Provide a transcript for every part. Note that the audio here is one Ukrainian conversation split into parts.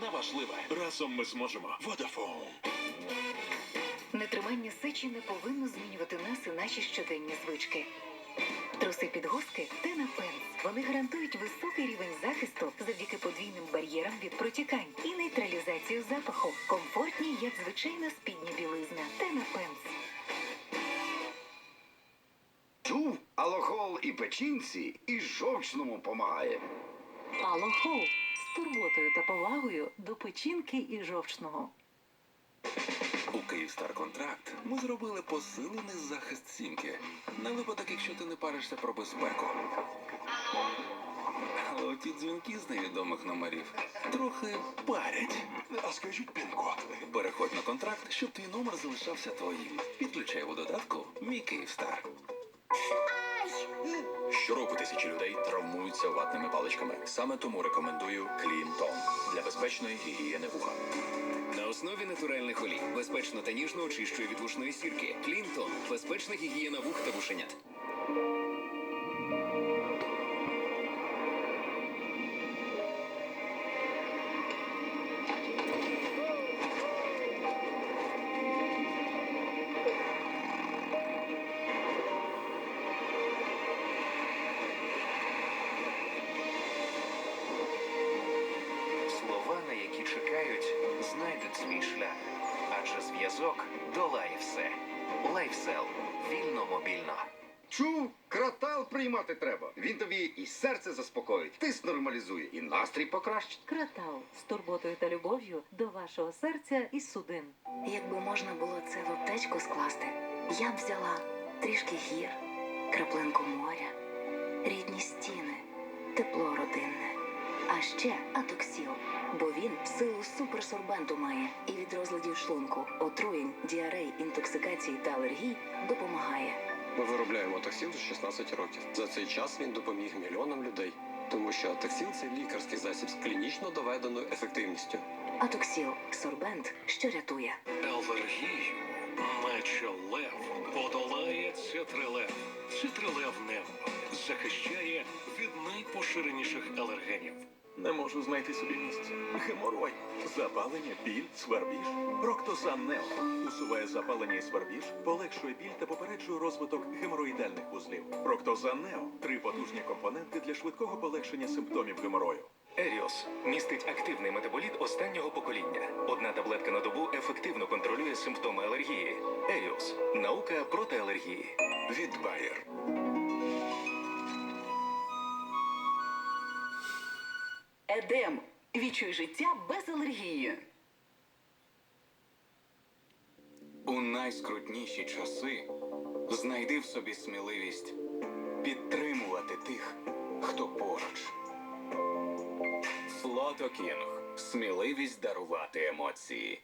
Неважливе. Разом ми зможемо. Водафон. Нетримання сечі не повинно змінювати нас і наші щоденні звички. Труси підгузки Тенапенс. Вони гарантують високий рівень захисту завдяки подвійним бар'єрам від протікань і нейтралізацію запаху. Комфортні, як звичайна спідня білизна. Тенапенс. Чув, алохол і печінці, і жовчному помагає. Алохол з турботою та повагою до печінки і жовчного. У Київстар контракт ми зробили посилений захист сімки на випадок, якщо ти не паришся про безпеку. Але оті дзвінки з невідомих номерів трохи парять. А скажіть пін-код. Переходь на контракт, щоб твій номер залишався твоїм. Підключай у додатку Мій Київстар. Щороку тисячі людей травмуються ватними паличками. Саме тому рекомендую Клінтон для безпечної гігієни вуха. На основі натуральних олій безпечно та ніжно очищує від вушної сірки. Клінтон безпечна гігієна вух та вушенят. Які чекають, знайдуть свій шлях. Адже зв'язок долає все. Лайфсел. Вільно мобільно. Чув, кратал приймати треба. Він тобі і серце заспокоїть, тиск нормалізує, і настрій покращить. Кратал з турботою та любов'ю до вашого серця і судин. Якби можна було це в аптечку скласти, я б взяла трішки гір, краплинку моря, рідні стіни, тепло родинне. А ще атоксіл, бо він силу суперсорбенту має і від розладів шлунку, отруєнь, діарей, інтоксикацій та алергій допомагає. Ми виробляємо таксіл з 16 років. За цей час він допоміг мільйонам людей, тому що таксіл це лікарський засіб з клінічно доведеною ефективністю. Атоксіл сорбент, що рятує. Алергію, наче лев, подолає цитрилев. Цитрилев Немо захищає найпоширеніших алергенів. Не можу знайти собі місця. Геморой, запалення, біль, свербіж. Проктозан Нео усуває запалення і свербіж, полегшує біль та попереджує розвиток геморроїдальних вузлів. Проктозан Нео три потужні компоненти для швидкого полегшення симптомів геморою. Еріос містить активний метаболіт останнього покоління. Одна таблетка на добу ефективно контролює симптоми алергії. Еріос наука проти алергії. Від Bayer. Едем. Відчуй життя без алергії. У найскрутніші часи знайди в собі сміливість підтримувати тих, хто поруч. Флотокінг. Сміливість дарувати емоції.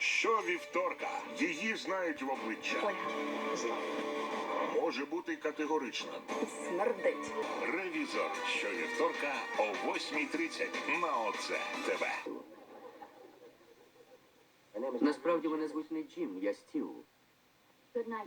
Що вівторка? Її знають в обличчя. Може бути категорична. Смердить. Ревізор щовівторка о 8.30 на ОЦЕ ТВ. Насправді мене звуть не Джим, я Стів.